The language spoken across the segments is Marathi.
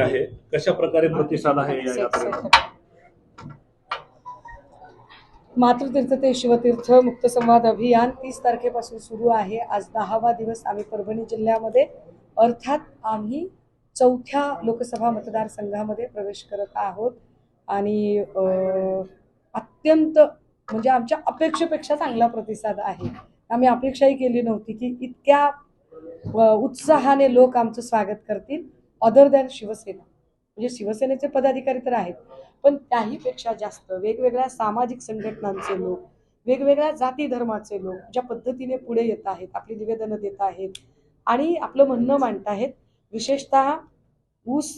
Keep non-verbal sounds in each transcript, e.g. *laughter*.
आहे? कशा प्रकारे प्रतिसाद आहे या यात्रेला? मातृतीर्थ ते शिवतीर्थ मुक्त संवाद अभियान तीस तारखेपासून सुरू आहे. आज दहावा दिवस आम्ही परभणी जिल्ह्यामध्ये. अर्थात आम्ही चौथ्या लोकसभा मतदारसंघामध्ये प्रवेश करत आहोत. आणि अत्यंत म्हणजे आमच्या अपेक्षेपेक्षा चांगला प्रतिसाद आहे. आम्ही अपेक्षाही केली नव्हती की इतक्या उत्साहाने लोक आमचं स्वागत करतील. Other than Shiv Sena. म्हणजे शिवसेनेचे पदाधिकारी तर आहेत पण त्याहीपेक्षा जास्त वेगवेगळ्या सामाजिक संघटनांचे लोक वेगवेगळ्या जाती धर्माचे लोक ज्या पद्धतीने पुढे येत आहेत आपली निवेदनं देत आहेत आणि आपलं म्हणणं मांडत आहेत विशेषतः ऊस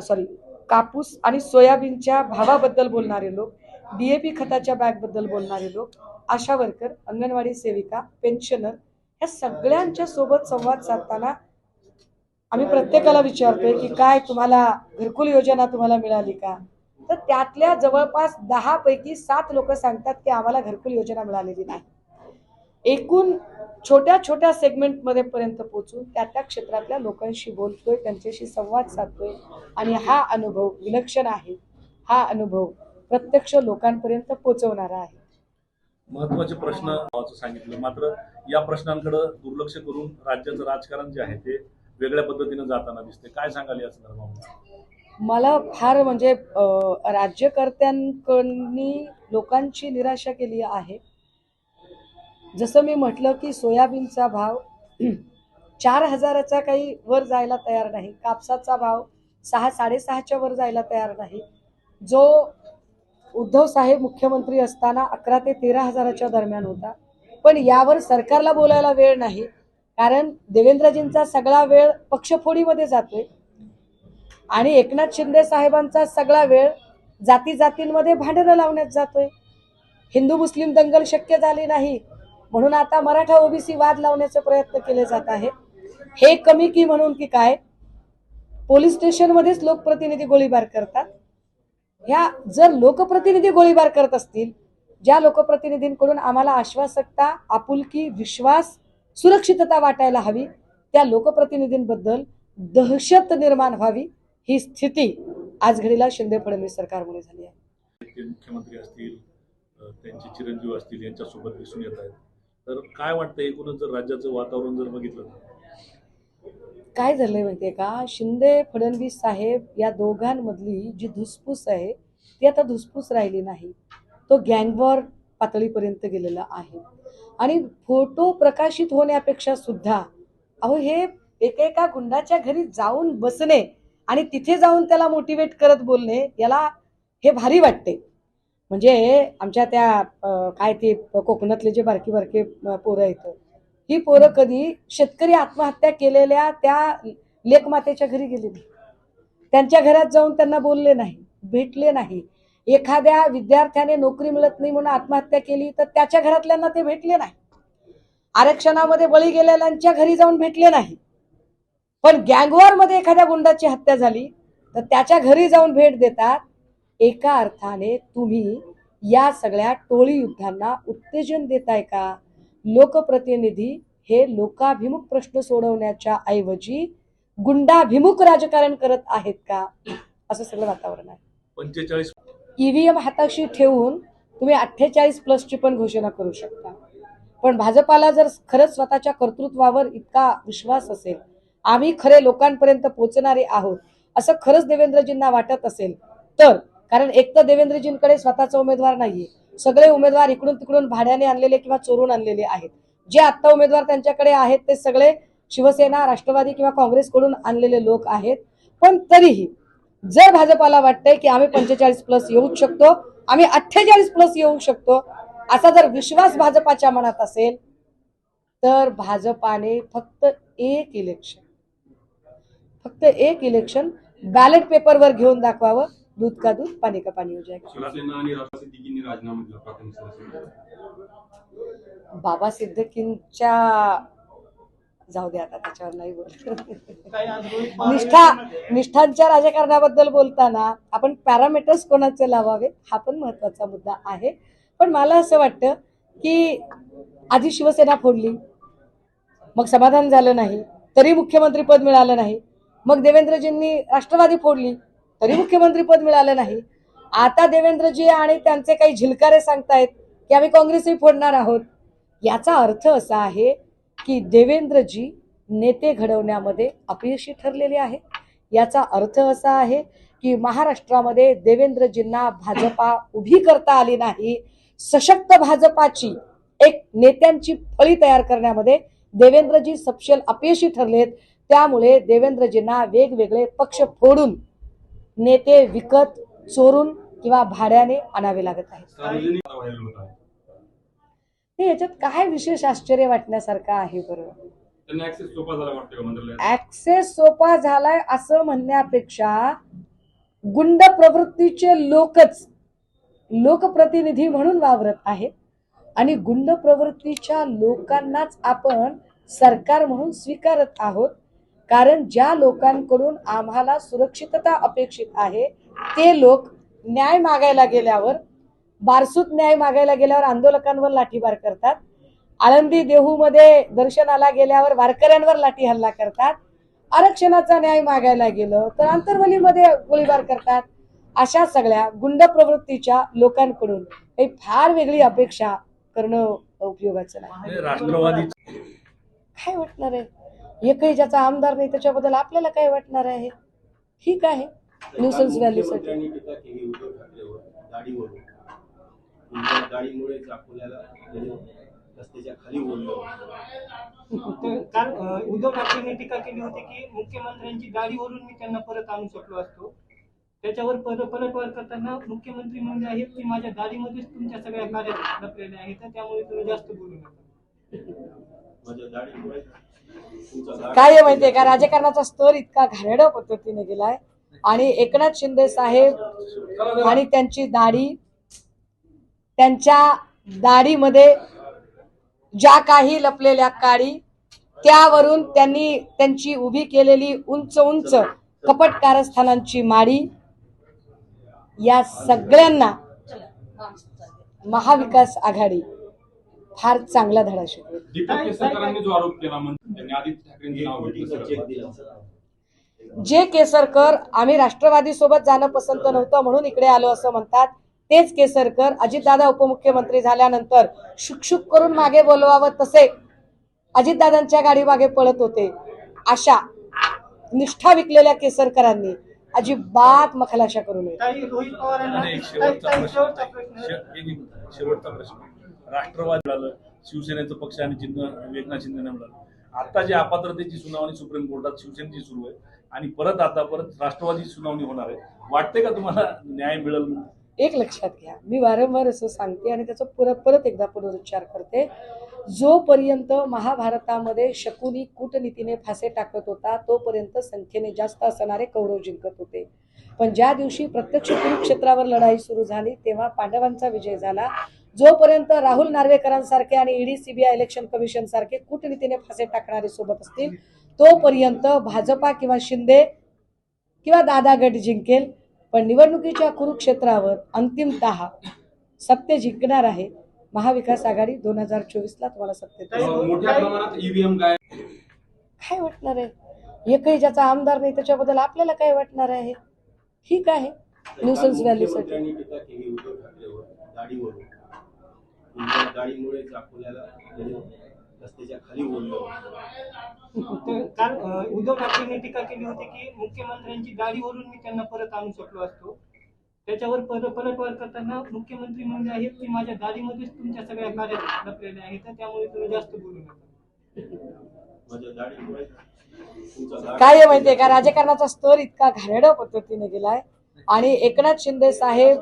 सॉरी कापूस आणि सोयाबीनच्या भावाबद्दल बोलणारे लोक डीएपी खताच्या बॅगबद्दल बोलणारे लोक आशा वर्कर अंगणवाडी सेविका पेन्शनर ह्या सगळ्यांच्या सोबत संवाद साधताना आम्ही प्रत्येकाला विचारतोय की काय तुम्हाला घरकुल योजना तुम्हाला मिळाली का? तर त्यातल्या जवळपास दहा पैकी सात लोक सांगतात की आम्हाला घरकुल योजना मिळालेली नाही. एकूण छोट्या छोट्या सेगमेंटमध्ये पर्यंत पोहोचून त्या त्या क्षेत्रातल्या लोकांशी बोलतोय त्यांच्याशी संवाद साधतोय आणि हा अनुभव विलक्षण आहे. हा अनुभव प्रत्यक्ष लोकांपर्यंत पोहोचवणारा आहे. महत्त्वाचे प्रश्न सांगितलं. मात्र या प्रश्नांकडे दुर्लक्ष करून राज्याचं राजकारण जे आहे ते वेगळ्या पद्धतीने जाताना दिसते. काय सांगाल या संदर्भामध्ये मला फार म्हणजे अं, राज्यकर्त्यांकडनी लोकांची निराशा केली आहे. जसं मी म्हटलं की सोयाबीनचा भाव *clears throat* चार हजाराचा काही वर जायला तयार नाही. कापसाचा भाव सहा साडेसहाच्या वर जायला तयार नाही. जो उद्धव साहेब मुख्यमंत्री असताना अकरा ते तेरा हजाराच्या दरम्यान होता. पण यावर सरकारला बोलायला वेळ नाही. कारण देवेंद्रजींचा सगळा वेळ पक्षफोडीमध्ये जातोय. आणि एकनाथ शिंदे साहेबांचा सगळा वेळ जाती जातींमध्ये भांडणं लावण्यात जातोय. हिंदू मुस्लिम दंगल शक्य झाली नाही म्हणून आता मराठा ओबीसी वाद लावण्याचे प्रयत्न केले जात आहे हे कमी की म्हणून की काय? पोलीस स्टेशनमध्येच लोकप्रतिनिधी गोळीबार करतात. ह्या जर लोकप्रतिनिधी गोळीबार करत असतील ज्या लोकप्रतिनिधींकडून आम्हाला आश्वासकता आपुलकी विश्वास सुरक्षितता वाटायला हवी. त्या लोकप्रतिनिधींबद्दल दहशत निर्माण व्हावी ही स्थिती आज घडीला शिंदे फडणवीस सरकारमुळे झाली आहे. मुख्यमंत्री असतील त्यांचे चिरंजीव असतील यांच्यासोबत दिसून येत आहेत. तर काय वाटतं एकूणच जर राज्याचं वातावरण जर बघितलं काय झालंय माहितीये का? शिंदे फडणवीस साहेब या दोघांमधली जी धुसफूस आहे ती आता धुसफूस राहिली नाही. तो गँगवॉर पातळीपर्यंत गेलेला आहे. आणि फोटो प्रकाशित होण्यापेक्षा सुद्धा अहो हे एकेका गुंडाच्या घरी जाऊन बसणे आणि तिथे जाऊन त्याला मोटिवेट करत बोलणे याला हे भारी वाटते. म्हणजे आमच्या त्या काय ते कोकणातले जे बारकी बारके पोरं आहेत ही पोरं कधी शेतकरी आत्महत्या केलेल्या त्या लेकमातेच्या घरी गेले नाही. त्यांच्या घरात जाऊन त्यांना बोलले नाही भेटले नाही. एखाद्या विद्यार्थ्याने नोकरी मिळत नाही म्हणून आत्महत्या केली तर त्याच्या घरातल्यांना ते भेटले नाही. आरक्षणामध्ये बळी गेलेल्यांच्या घरी जाऊन भेटले नाही. पण गँगवॉरमध्ये एखाद्या गुंडाची हत्या झाली तर त्याच्या घरी जाऊन भेट देतात एका अर्थाने तुम्ही या सगळ्या टोळी युद्धांना उत्तेजन देताय का? लोकप्रतिनिधी हे लोकाभिमुख प्रश्न सोडवण्याच्या ऐवजी गुंडाभिमुख राजकारण करत आहेत का? असं सगळं वातावरण आहे. पंचेचाळीस ईव्हीएम हाताशी ठेवून तुम्ही अठ्ठेचाळीस प्लसची पण घोषणा करू शकता. पण भाजपाला जर खरंच स्वतःच्या कर्तृत्वावर इतका विश्वास असेल आम्ही खरे लोकांपर्यंत पोहोचणारे आहोत असं खरंच देवेंद्रजींना वाटत असेल तर कारण एक तर देवेंद्रजींकडे स्वतःचा उमेदवार नाहीये. सगळे उमेदवार इकडून तिकडून भाड्याने आणलेले किंवा चोरून आणलेले आहेत. जे आत्ता उमेदवार त्यांच्याकडे आहेत ते सगळे शिवसेना राष्ट्रवादी किंवा काँग्रेसकडून आणलेले लोक आहेत. पण तरीही जर भाजपाला वाटतंय की आम्ही पंचेचाळीस प्लस येऊच शकतो आम्ही अठ्ठेचाळीस प्लस येऊ शकतो असा जर विश्वास भाजपाच्या मनात असेल तर भाजपाने फक्त एक इलेक्शन फक्त एक इलेक्शन बॅलेट पेपरवर घेऊन दाखवावं दूध का दूध पाणी का पाणी हो बाबा सिद्धकींच्या जाऊ दे आता त्याच्यावर नाही बोल. निष्ठा निष्ठांच्या राजकारणाबद्दल बोलताना आपण पॅरामीटर्स कोणाचे लावावे हा पण महत्त्वाचा मुद्दा आहे. पण मला असं वाटतं की आधी शिवसेना फोडली मग समाधान झालं नाही तरी मुख्यमंत्री पद मिळालं नाही मग देवेंद्रजींनी राष्ट्रवादी फोडली तरी मुख्यमंत्री पद मिळालं नाही. आता देवेंद्रजी आणि त्यांचे काही झिलकारे सांगतायत की आम्ही काँग्रेसही फोडणार आहोत. याचा अर्थ असा आहे की देवेंद्रजी नेते घडवण्यामध्ये अपयशी ठरलेले आहे याचा अर्थ असा आहे की महाराष्ट्रामध्ये देवेंद्रजींना भाजपा उभी करता आली नाही. सशक्त भाजपाची एक नेत्यांची फळी तयार करण्यामध्ये देवेंद्रजी सपशेल अपयशी ठरलेत. त्यामुळे देवेंद्रजींना वेगवेगळे पक्ष फोडून नेते विकत चोरून किंवा भाड्याने आणावे लागत आहेत सार्वजनिक आता व्हायरल होत आहे हे याच्यात काय विशेष आश्चर्य वाटण्यासारखं आहे बरं? त्यांना ऍक्सेस सोपा झाला वाटतं का मंत्रालयात ऍक्सेस सोपा झालाय असं म्हणण्यापेक्षा गुंड प्रवृत्तीचे लोकच लोकप्रतिनिधी म्हणून वावरत आहेत आणि गुंड प्रवृत्तीच्या लोकांनाच आपण सरकार म्हणून स्वीकारत आहोत. कारण ज्या लोकांकडून आम्हाला सुरक्षितता अपेक्षित आहे ते लोक न्याय मागायला गेल्यावर बारसूत न्याय मागायला गेल्यावर आंदोलकांवर लाठीमार करतात. आळंदी देहूमध्ये दर्शनाला गेल्यावर वारकऱ्यांवर लाठी हल्ला करतात. आरक्षणाचा न्याय मागायला गेलं तर आंतरवलीमध्ये गोळीबार करतात. अशा सगळ्या गुंड प्रवृत्तीच्या लोकांकडून काही फार वेगळी अपेक्षा करणं उपयोगाचं नाही. राष्ट्रवादी काय वाटणार आहे? एकही ज्याचा आमदार नाही त्याच्याबद्दल आपल्याला काय वाटणार आहे? ठीक आहे. न्यूसन्स व्हॅल्यूसाठी मुख्यमंत्र्यांनी टीका केली उद्धव ठाकरेवर गाडीवरून तुमच्या गाडीमुळेच अकोल्याला रस्त्याच्या खाली ओढलं काल उद्धव ठाकरेंनी टीका केली होती की मुख्यमंत्र्यांची गाडीवरून मी त्यांना परत आणू शकलो असतो. त्याच्यावर पर पलटवार करताना मुख्यमंत्री म्हणजे आहेत की माझ्या गाडीमध्येच तुमच्या सगळ्या कार्यात लपलेले आहेत तर त्यामुळे तुम्ही जास्त बोलू नका. काय आहे माहितीये का? राजकारणाचा स्तर इतका घाणेरड्या पद्धतीने गेलाय. आणि एकनाथ शिंदे साहेब आणि त्यांची दाढी त्यांच्या दाढीमध्ये ज्या काही लपलेल्या काडी त्यावरून त्यांनी त्यांची उभी केलेली उंच उंच कपट कारस्थानांची माडी या सगळ्यांना महाविकास आघाडी फार चांगला धडा शिकवेल. दीपक केसरकरांनी जो आरोप केला म्हणजे जे केसरकर आम्ही राष्ट्रवादी सोबत जाणं पसंत नव्हतं म्हणून इकडे आलो असं म्हणतात. तेच केसरकर अजितदादा उपमुख्यमंत्री झाल्यानंतर शुकशुक करून मागे बोलवावं तसे अजितदादांच्या गाडी मागे पळत होते. अशा निष्ठा विकलेल्या केसरकरांनी अजिबात मखलाशा करू नये. शेवटचा प्रश्न. राष्ट्रवादी मिळालं शिवसेनेचं पक्ष आणि चिन्ह एकनाथ शिंदेने मिळालं आता जी अपात्रतेची सुनावणी सुप्रीम कोर्टात शिवसेनेची सुरू आहे आणि परत आता परत राष्ट्रवादीची सुनावणी होणार आहे. वाटते का तुम्हाला न्याय मिळेल म्हणून? एक लक्षात घ्या. मी वारंवार असं सांगते आणि त्याचा परत परत एकदा पुनरुच्चार करते. जोपर्यंत महाभारतामध्ये शकुनी कूटनीतीने फासे टाकत होता तोपर्यंत संख्येने जास्त असणारे कौरव जिंकत होते. पण ज्या दिवशी प्रत्यक्ष कुरुक्षेत्रावर लढाई सुरू झाली तेव्हा पांडवांचा विजय झाला. जोपर्यंत राहुल नार्वेकरांसारखे आणि ईडी सीबीआय इलेक्शन कमिशन सारखे कूटनीतीने फासे टाकणारे सोबत असतील तोपर्यंत भाजपा किंवा शिंदे किंवा दादा गट जिंकेल. पण निवडणुकीच्या कुरुक्षेत्रावर अंतिमतः सत्य जिंकणार आहे महाविकास आघाडी दोन हजार चोवीस ला तुम्हाला सत्य प्रमाणात ईव्हीएम काय काय वाटणार आहे? एकही ज्याचा आमदार नाही त्याच्याबद्दल आपल्याला काय वाटणार आहे? ठीक आहे. न्यूसन्स व्हॅल्यूसाठी मुख्यमंत्र्यांनी रस्त्याच्या खाली ओढलं उद्धव ठाकरेंनी टीका केली होती की मुख्यमंत्र्यांची गाडीवरून मी त्यांना परत आणू शकलो असतो. त्याच्यावर पर पलटवार करताना मुख्यमंत्री म्हणजे आहेत की माझ्या गाडीमध्येच तुमच्या सगळ्या कार्यात लपलेले आहेत तर त्यामुळे तुम्ही जास्त बोलू नका. काय आहे माहितीये का? राजकारणाचा स्तर इतका घाणेरड्या पद्धतीने गेलाय. आणि एकनाथ शिंदे साहेब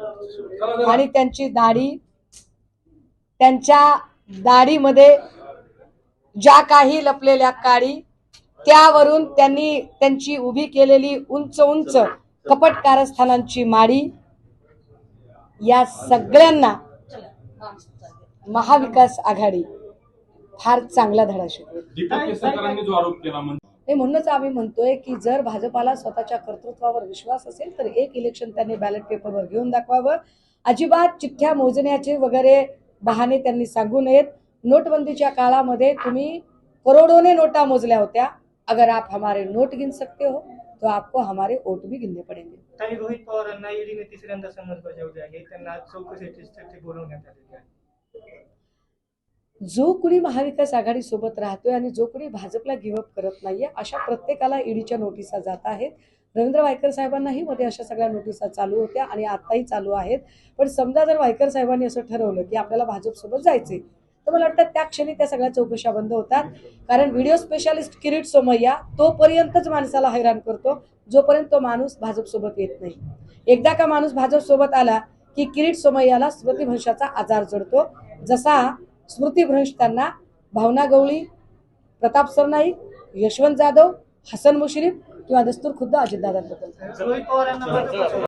आणि त्यांची दाढी त्यांच्या दाढीमध्ये ज्या काही लपलेल्या काडी त्यावरून त्यांनी त्यांची उभी केलेली उंच उंच कपट कारस्थानांची माडी या सगळ्यांना महाविकास आघाडी फार चांगला धडा शिकवेल. दीपक केसरकरांनी जो आरोप केला म्हणजे? हे म्हणूनच आम्ही म्हणतोय की जर भाजपाला स्वतःच्या कर्तृत्वावर विश्वास असेल तर एक इलेक्शन त्यांनी बॅलेट पेपरवर घेऊन दाखवावं. अजिबात चिठ्ठ्या मोजण्याचे वगैरे बहाणे त्यांनी सांगू नयेत. नोटबंदीच्या काळामध्ये तुम्ही करोडोने नोटा मोजल्या होत्या. अगर आप हमारे नोट गिन सकते हो तो आपको हमारे वोट भी गिनने पड़ेंगे. काही रोहित ईडीने तिसऱ्यांदा बजावली आहे. त्यांना आज चौकशीसाठी बोलवण्यात आलेले आहे. जो कुणी महाविकास आघाडी सोबत राहतोय आणि जो कुणी भाजपला गिव्हअप करत नाहीये अशा प्रत्येकाला ईडीच्या नोटिसा जात आहेत. रवींद्र वायकर साहेबांनाही मध्ये अशा सगळ्या नोटिसा चालू होत्या आणि आताही चालू आहेत. पण समजा जर वायकर साहेबांनी असं ठरवलं की आपल्याला भाजपसोबत जायचे तर मला वाटतं त्या क्षणी त्या सगळ्या चौकशा बंद होतात. कारण व्हिडिओ स्पेशालिस्ट किरीट सोमय्या तोपर्यंतच माणसाला हैराण करतो जोपर्यंत तो माणूस भाजपसोबत येत नाही. एकदा का माणूस भाजपसोबत आला की किरीट सोमय्याला स्मृतिभ्रंशाचा आजार जडतो. जसा स्मृतिभ्रंश त्यांना भावना गवळी प्रताप सरनाईक यशवंत जाधव हसन मुश्रीफ किंवा दस्तूर खुद्द अजितदादांबद्दल.